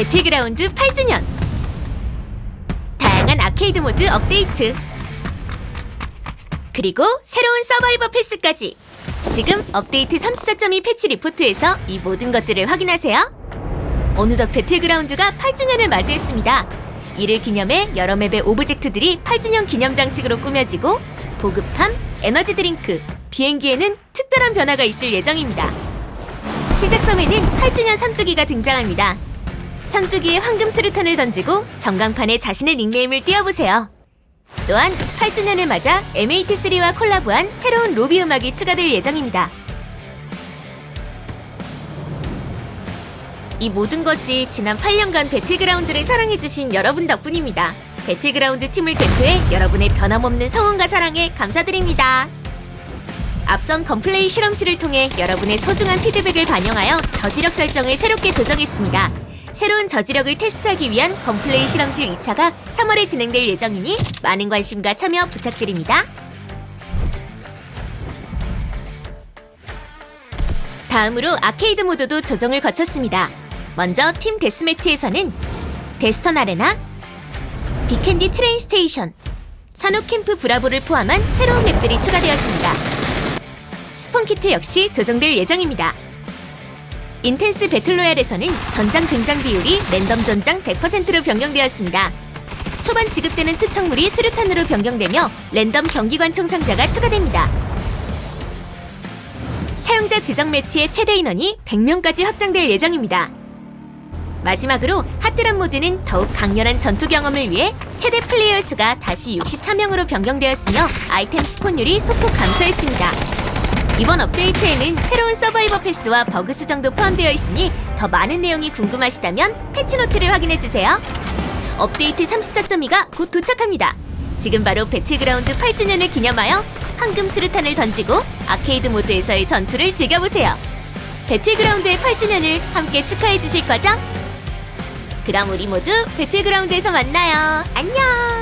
배틀그라운드 8주년. 다양한 아케이드 모드 업데이트. 그리고 새로운 서바이버 패스까지. 지금 업데이트 34.2 패치 리포트에서 이 모든 것들을 확인하세요. 어느덧 배틀그라운드가 8주년을 맞이했습니다. 이를 기념해 여러 맵의 오브젝트들이 8주년 기념 장식으로 꾸며지고 보급함, 에너지 드링크, 비행기에는 특별한 변화가 있을 예정입니다. 시작 섬에는 8주년 삼두기가 등장합니다 삼두기에 황금 수류탄을 던지고 전광판에 자신의 닉네임을 띄워보세요. 또한 8주년을 맞아 MAT3와 콜라보한 새로운 로비 음악이 추가될 예정입니다. 이 모든 것이 지난 8년간 배틀그라운드를 사랑해주신 여러분 덕분입니다. 배틀그라운드 팀을 대표해 여러분의 변함없는 성원과 사랑에 감사드립니다. 앞선 건플레이 실험실을 통해 여러분의 소중한 피드백을 반영하여 저지력 설정을 새롭게 조정했습니다. 새로운 저지력을 테스트하기 위한 건플레이 실험실 2차가 3월에 진행될 예정이니 많은 관심과 참여 부탁드립니다. 다음으로 아케이드 모드도 조정을 거쳤습니다. 먼저 팀 데스매치에서는 데스턴 아레나, 비캔디 트레인 스테이션, 산호 캠프 브라보를 포함한 새로운 맵들이 추가되었습니다. 스폰키트 역시 조정될 예정입니다. 인텐스 배틀로얄에서는 전장 등장 비율이 랜덤 전장 100%로 변경되었습니다. 초반 지급되는 투척물이 수류탄으로 변경되며 랜덤 경기관 총 상자가 추가됩니다. 사용자 지정 매치의 최대 인원이 100명까지 확장될 예정입니다. 마지막으로 핫드랍 모드는 더욱 강렬한 전투 경험을 위해 최대 플레이어 수가 다시 64명으로 변경되었으며 아이템 스폰율이 소폭 감소했습니다. 이번 업데이트에는 새로운 서바이버 패스와 버그 수정도 포함되어 있으니 더 많은 내용이 궁금하시다면 패치노트를 확인해주세요. 업데이트 34.2가 곧 도착합니다. 지금 바로 배틀그라운드 8주년을 기념하여 황금 수류탄을 던지고 아케이드 모드에서의 전투를 즐겨보세요. 배틀그라운드의 8주년을 함께 축하해 주실 거죠? 그럼 우리 모두 배틀그라운드에서 만나요. 안녕!